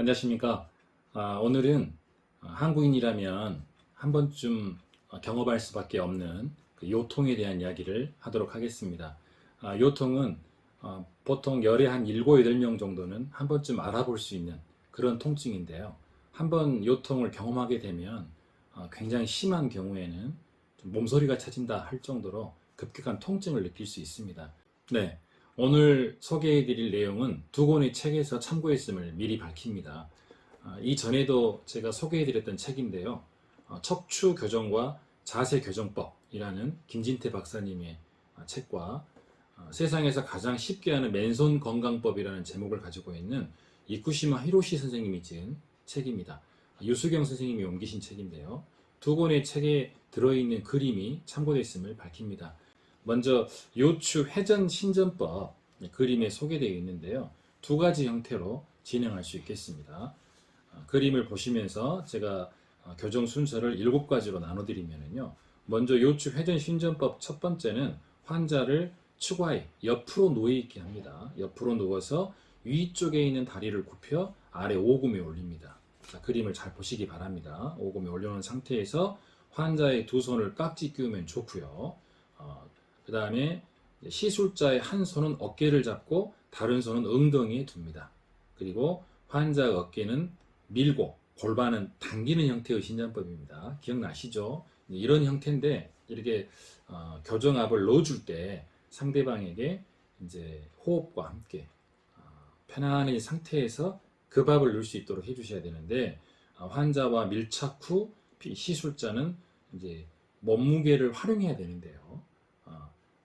안녕하십니까. 아, 오늘은 아, 한국인이라면 한 번쯤 어, 경험할 수밖에 없는 그 요통에 대한 이야기를 하도록 하겠습니다. 아, 요통은 어, 보통 열에 한 7, 8명 정도는 한 번쯤 알아볼 수 있는 그런 통증인데요. 한 번 요통을 경험하게 되면 어, 굉장히 심한 경우에는 좀 몸소리가 차진다 할 정도로 급격한 통증을 느낄 수 있습니다. 네. 오늘 소개해 드릴 내용은 두 권의 책에서 참고했음을 미리 밝힙니다. 아, 이전에도 제가 소개해 드렸던 책인데요. 어, 척추 교정과 자세 교정법이라는 김진태 박사님의 아, 책과 어, 세상에서 가장 쉽게 하는 맨손 건강법이라는 제목을 가지고 있는 이쿠시마 히로시 선생님이 지은 책입니다. 아, 유수경 선생님이 옮기신 책인데요. 두 권의 책에 들어있는 그림이 참고됐음을 밝힙니다. 먼저 요추 회전 신전법 네, 그림에 소개되어 있는데요. 두 가지 형태로 진행할 수 있겠습니다. 어, 그림을 보시면서 제가 어, 교정 순서를 일곱 가지로 나눠드리면요. 먼저 요추 회전 신전법 첫 번째는 환자를 추가에 옆으로 누워 있게 합니다. 옆으로 누워서 위쪽에 있는 다리를 굽혀 아래 오금에 올립니다. 자, 그림을 잘 보시기 바랍니다. 오금에 올려놓은 상태에서 환자의 두 손을 깍지 끼우면 좋고요. 어, 그 다음에 시술자의 한 손은 어깨를 잡고 다른 손은 엉덩이에 둡니다. 그리고 환자의 어깨는 밀고 골반은 당기는 형태의 신장법입니다. 기억나시죠? 이런 형태인데 이렇게 어, 교정압을 넣어줄 때 상대방에게 이제 호흡과 함께 어, 편안한 상태에서 급압을 넣을 수 있도록 해주셔야 되는데 어, 환자와 밀착 후 피- 시술자는 이제 몸무게를 활용해야 되는데요.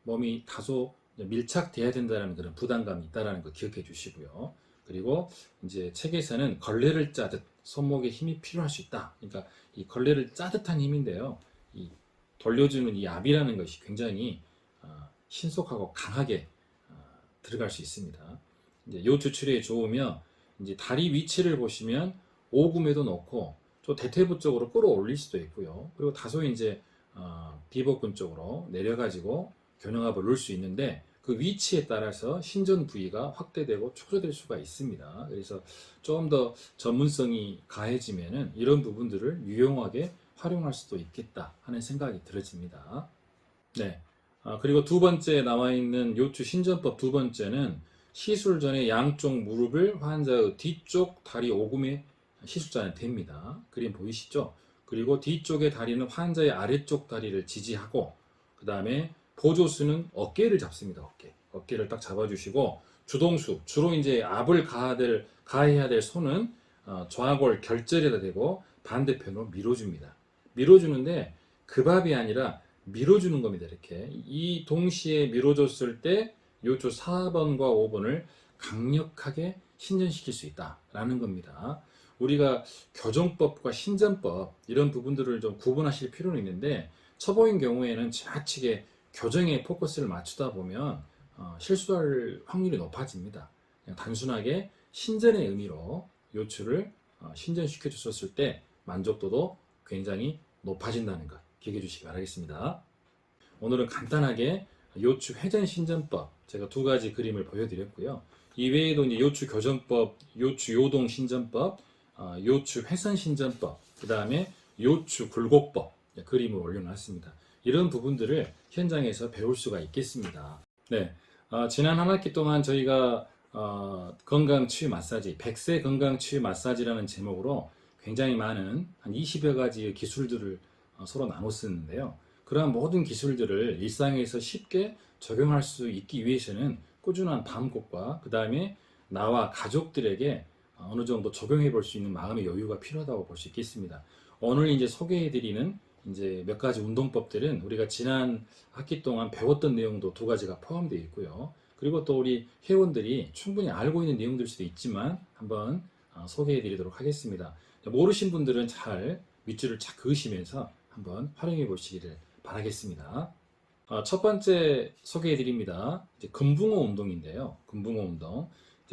어, 몸이 다소 밀착돼야 된다는 그런 부담감이 있다라는 거 기억해 주시고요. 그리고 이제 책에서는 걸레를 짜듯 손목에 힘이 필요할 수 있다. 그러니까 이 걸레를 짜듯한 힘인데요. 이 돌려주는 이 압이라는 것이 굉장히 어, 신속하고 강하게 어, 들어갈 수 있습니다. 이제 요 추출에 좋으며 이제 다리 위치를 보시면 오금에도 놓고 또 대퇴부 쪽으로 끌어올릴 수도 있고요. 그리고 다소 이제 어, 비복근 쪽으로 내려가지고 교정압을 넣을 수 있는데 그 위치에 따라서 신전 부위가 확대되고 축소될 수가 있습니다. 그래서 조금 더 전문성이 가해지면은 이런 부분들을 유용하게 활용할 수도 있겠다 하는 생각이 들어집니다. 네. 아, 그리고 두 번째 나와 있는 요추 신전법 두 번째는 시술 전에 양쪽 무릎을 환자의 뒤쪽 다리 오금에 시술자는 댑니다. 그림 보이시죠? 그리고 뒤쪽의 다리는 환자의 아래쪽 다리를 지지하고 그 다음에 보조수는 어깨를 잡습니다. 어깨. 어깨를 딱 잡아주시고 주동수 주로 이제 압을 가해야 될, 가해야 될 손은 어, 좌골 결절에다 대고 반대편으로 밀어줍니다. 밀어주는데 급압이 아니라 밀어주는 겁니다. 이렇게 이 동시에 밀어줬을 때 요조 4번과 5번을 강력하게 신전시킬 수 있다라는 겁니다. 우리가 교정법과 신전법 이런 부분들을 좀 구분하실 필요는 있는데 초보인 경우에는 지나치게 교정에 포커스를 맞추다 보면 어, 실수할 확률이 높아집니다. 그냥 단순하게 신전의 의미로 요추를 어, 신전시켜 주셨을 때 만족도도 굉장히 높아진다는 것 기억해 주시기 바라겠습니다. 오늘은 간단하게 요추 회전 신전법 제가 두 가지 그림을 보여드렸고요. 이외에도 이제 요추 교정법, 요추 요동 신전법, 어, 요추 회선 신전법, 그 다음에 요추 굴곡법 그림을 올려놨습니다. 이런 부분들을 현장에서 배울 수가 있겠습니다. 네, 어, 지난 한 학기 동안 저희가 어, 건강 치유 마사지, 100세 건강 치유 마사지라는 제목으로 굉장히 많은 한 20여 가지의 기술들을 어, 서로 나눴었는데요. 그러한 모든 기술들을 일상에서 쉽게 적용할 수 있기 위해서는 꾸준한 반복과 그 다음에 나와 가족들에게 어느 정도 적용해 볼 수 있는 마음의 여유가 필요하다고 볼 수 있겠습니다. 오늘 이제 소개해 드리는 이제 몇 가지 운동법들은 우리가 지난 학기 동안 배웠던 내용도 두 가지가 포함되어 있고요. 그리고 또 우리 회원들이 충분히 알고 있는 내용들 수도 있지만 한번 어, 소개해 드리도록 하겠습니다. 모르신 분들은 잘 밑줄을 착 그으시면서 한번 활용해 보시기를 바라겠습니다. 어, 첫 번째 소개해 드립니다. 금붕어 운동인데요. 금붕어 운동.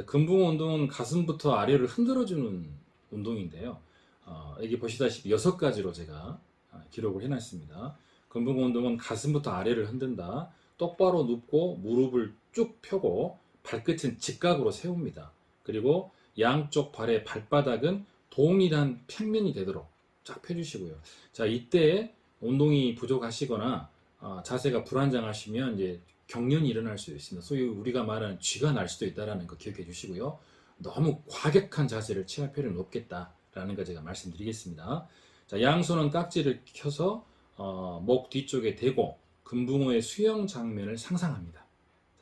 금붕어 운동은 가슴부터 아래를 흔들어 주는 운동인데요. 어, 여기 보시다시피 여섯 가지로 제가 어, 기록을 해놨습니다. 금붕어 운동은 가슴부터 아래를 흔든다. 똑바로 눕고 무릎을 쭉 펴고 발끝은 직각으로 세웁니다. 그리고 양쪽 발의 발바닥은 동일한 평면이 되도록 쫙 펴주시고요. 자, 이때 운동이 부족하시거나 아, 자세가 불안정하시면 이제 경련이 일어날 수 있습니다. 소위 우리가 말하는 쥐가 날 수도 있다라는 거 기억해 주시고요. 너무 과격한 자세를 취할 필요는 없겠다라는 거 제가 말씀드리겠습니다. 자, 양손은 깍지를 켜서 어, 목 뒤쪽에 대고 금붕어의 수영 장면을 상상합니다.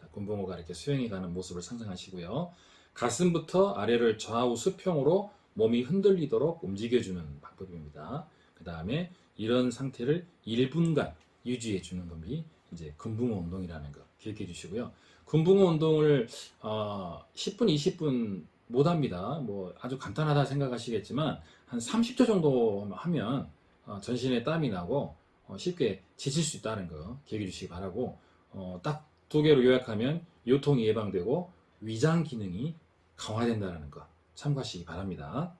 자, 금붕어가 이렇게 수영해 가는 모습을 상상하시고요. 가슴부터 아래를 좌우 수평으로 몸이 흔들리도록 움직여주는 방법입니다. 그 다음에 이런 상태를 1분간 유지해 주는 것이 이제 금붕어 운동이라는 거 기억해 주시고요. 금붕어 운동을 어, 10분, 20분 못 합니다. 뭐 아주 간단하다 생각하시겠지만 한 30초 정도 하면 어, 전신에 땀이 나고 어, 쉽게 지칠 수 있다는 거 기억해 주시기 바라고 어, 딱 두 개로 요약하면 요통이 예방되고 위장 기능이 강화된다는 거 참고하시기 바랍니다.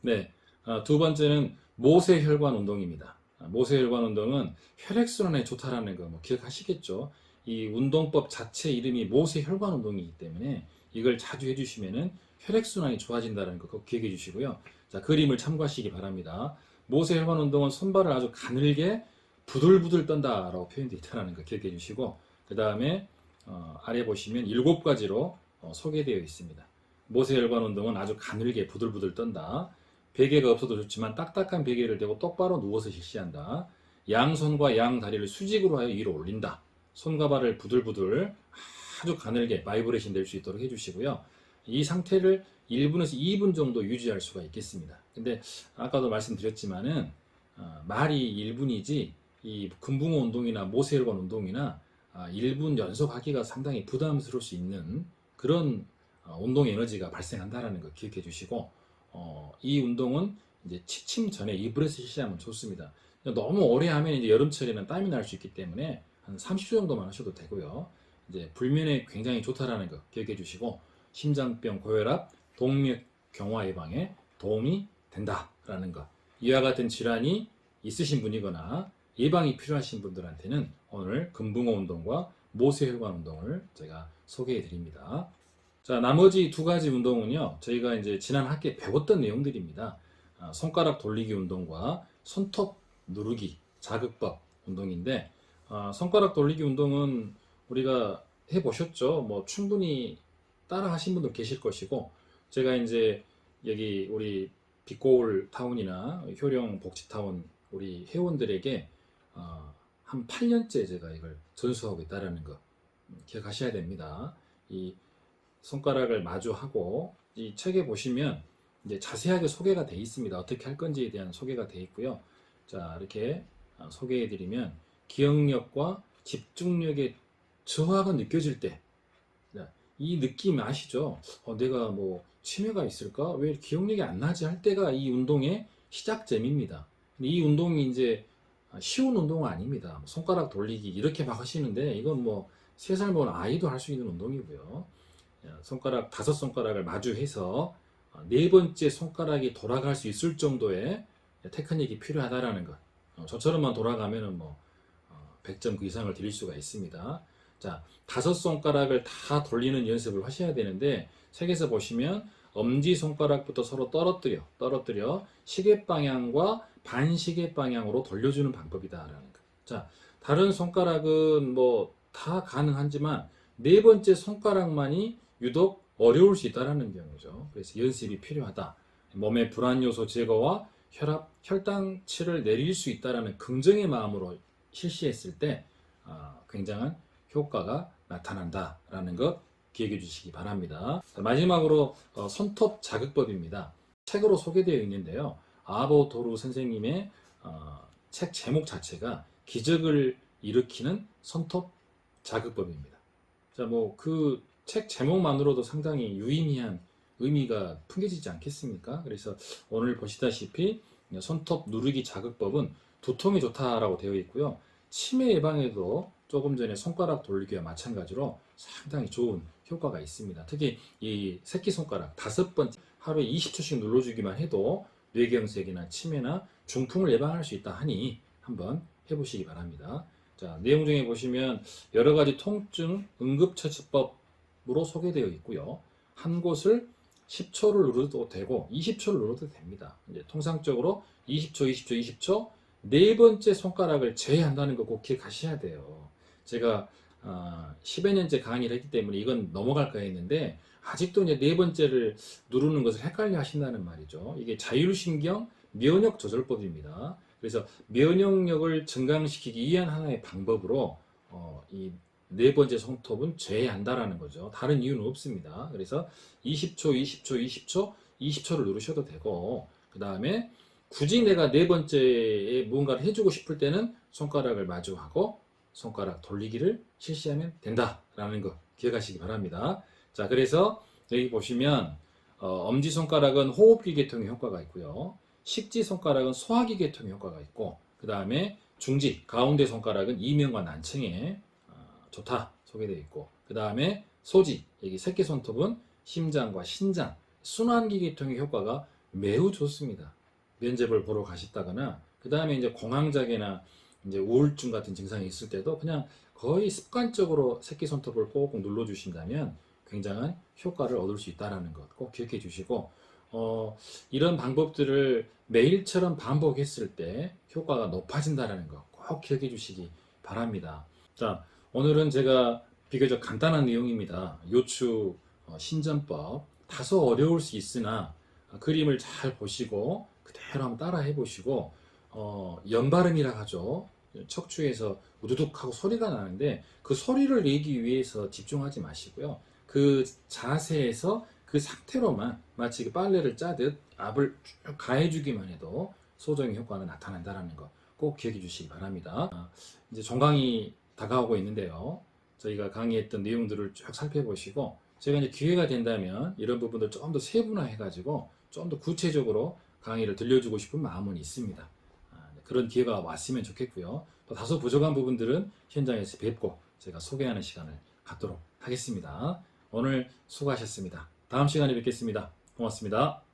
네, 어, 두 번째는 모세혈관 운동입니다. 아, 모세혈관 운동은 혈액순환에 좋다라는 거 뭐 기억하시겠죠? 이 운동법 자체 이름이 모세혈관 운동이기 때문에 이걸 자주 해주시면은 혈액순환이 좋아진다는 거꼭 기억해 주시고요. 자, 그림을 참고하시기 바랍니다. 모세혈관 운동은 손발을 아주 가늘게 부들부들 떤다라고 표현되어 있다는 거 기억해 주시고 그 다음에 어, 아래 보시면 일곱 가지로 어, 소개되어 있습니다. 모세혈관 운동은 아주 가늘게 부들부들 떤다. 베개가 없어도 좋지만 딱딱한 베개를 대고 똑바로 누워서 실시한다. 양손과 양다리를 수직으로 하여 위로 올린다. 손과 발을 부들부들 아주 가늘게 바이브레이션 될 수 있도록 해주시고요. 이 상태를 1분에서 2분 정도 유지할 수가 있겠습니다. 근데 아까도 말씀드렸지만은 어, 말이 1분이지 이 금붕어 운동이나 모세혈관 운동이나 아, 1분 연속 하기가 상당히 부담스러울 수 있는 그런 어, 운동 에너지가 발생한다라는 거 기억해 주시고 어, 이 운동은 이제 취침 전에 이불에서 실시하면 좋습니다. 너무 오래 하면 이제 여름철에는 땀이 날 수 있기 때문에 한 30초 정도만 하셔도 되고요. 이제 불면에 굉장히 좋다라는 거 기억해 주시고 심장병, 고혈압, 동맥 경화 예방에 도움이 된다라는 것. 이와 같은 질환이 있으신 분이거나 예방이 필요하신 분들한테는 오늘 금붕어 운동과 모세혈관 운동을 제가 소개해 드립니다. 자, 나머지 두 가지 운동은요, 저희가 이제 지난 학기에 배웠던 내용들입니다. 아, 손가락 돌리기 운동과 손톱 누르기 자극법 운동인데, 아, 손가락 돌리기 운동은 우리가 해 보셨죠? 뭐 충분히 따라 하신 분들 계실 것이고, 제가 이제 여기 우리 빛고울 타운이나 효령 복지타운 우리 회원들에게 어, 한 8년째 제가 이걸 전수하고 있다라는 거 음, 기억하셔야 됩니다. 이 손가락을 마주하고 이 책에 보시면 이제 자세하게 소개가 돼 있습니다. 어떻게 할 건지에 대한 소개가 돼 있고요. 자 이렇게 어, 소개해 드리면 기억력과 집중력의 저하가 느껴질 때, 자, 이 느낌 아시죠? 어, 내가 뭐 치매가 있을까? 왜 기억력이 안 나지? 할 때가 이 운동의 시작점입니다. 이 운동이 이제 쉬운 운동은 아닙니다. 손가락 돌리기 이렇게 막 하시는데 이건 뭐 세 살 먹은 아이도 할 수 있는 운동이고요. 손가락 다섯 손가락을 마주해서 어, 네 번째 손가락이 돌아갈 수 있을 정도의 테크닉이 필요하다라는 것. 어, 저처럼만 돌아가면은 뭐 어, 100점 그 이상을 드릴 수가 있습니다. 자, 다섯 손가락을 다 돌리는 연습을 하셔야 되는데 책에서 보시면 엄지 손가락부터 서로 떨어뜨려 떨어뜨려 시계 방향과 반시계 방향으로 돌려주는 방법이다라는 거. 자, 다른 손가락은 뭐 다 가능하지만 네 번째 손가락만이 유독 어려울 수 있다라는 경우죠. 그래서 연습이 필요하다. 몸의 불안 요소 제거와 혈압, 혈당치를 내릴 수 있다라는 긍정의 마음으로 실시했을 때 아, 굉장한 효과가 나타난다라는 것 기억해 주시기 바랍니다. 자, 마지막으로 어, 손톱 자극법입니다. 책으로 소개되어 있는데요. 아보토루 선생님의 어, 책 제목 자체가 기적을 일으키는 손톱 자극법입니다. 자, 뭐 그 책 제목만으로도 상당히 유의미한 의미가 풍겨지지 않겠습니까? 그래서 오늘 보시다시피 손톱 누르기 자극법은 두통에 좋다라고 되어 있고요. 치매 예방에도 조금 전에 손가락 돌리기와 마찬가지로 상당히 좋은 효과가 있습니다. 특히 이 새끼 손가락 다섯 번 하루에 20초씩 눌러주기만 해도 뇌경색이나 치매나 중풍을 예방할 수 있다 하니 한번 해보시기 바랍니다. 자, 내용 중에 보시면 여러 가지 통증 응급처치법 으로 소개되어 있고요. 한 곳을 10초를 누르도 되고 20초를 누르도 됩니다. 이제 통상적으로 20초, 20초, 20초 네 번째 손가락을 제외한다는 거 꼭 기억하셔야 돼요. 제가 아, 10여 년째 강의를 했기 때문에 이건 넘어갈까 했는데 아직도 이제 네 번째를 누르는 것을 헷갈려 하신다는 말이죠. 이게 자율신경 면역 조절법입니다. 그래서 면역력을 증강시키기 위한 하나의 방법으로 어, 이 네 번째 손톱은 제외한다라는 거죠. 다른 이유는 없습니다. 그래서 20초, 20초, 20초, 20초를 누르셔도 되고 그 다음에 굳이 내가 네 번째에 무언가를 해주고 싶을 때는 손가락을 마주하고 손가락 돌리기를 실시하면 된다라는 거 기억하시기 바랍니다. 자, 그래서 여기 보시면 어, 엄지 손가락은 호흡기 계통의 효과가 있고요. 식지 손가락은 소화기 계통의 효과가 있고 그 다음에 중지 가운데 손가락은 이명과 난청에 어, 좋다 소개되어 있고 그 다음에 소지 여기 새끼 손톱은 심장과 신장 순환기 계통의 효과가 매우 좋습니다. 면접을 보러 가셨다거나 그 다음에 이제 공황장애나 이제 우울증 같은 증상이 있을 때도 그냥 거의 습관적으로 새끼 손톱을 꼭꼭 눌러 주신다면 굉장한 효과를 얻을 수 있다는 것 꼭 기억해 주시고 어, 이런 방법들을 매일처럼 반복했을 때 효과가 높아진다는 것 꼭 기억해 주시기 바랍니다. 자, 오늘은 제가 비교적 간단한 내용입니다. 요추 어, 신전법 다소 어려울 수 있으나 어, 그림을 잘 보시고 그대로 한번 따라 해보시고 어, 연발음이라 하죠. 척추에서 우두둑하고 소리가 나는데 그 소리를 내기 위해서 집중하지 마시고요. 그 자세에서 그 상태로만 마치 그 빨래를 짜듯 압을 쭉 가해주기만 해도 소정의 효과는 나타난다는 거 꼭 기억해 주시기 바랍니다. 아, 이제 종강이 다가오고 있는데요. 저희가 강의했던 내용들을 쭉 살펴보시고 제가 이제 기회가 된다면 이런 부분들 좀더 세분화해가지고 좀 더 구체적으로 강의를 들려주고 싶은 마음은 있습니다. 아, 그런 기회가 왔으면 좋겠고요. 또 다소 부족한 부분들은 현장에서 뵙고 제가 소개하는 시간을 갖도록 하겠습니다. 오늘 수고하셨습니다. 다음 시간에 뵙겠습니다. 고맙습니다.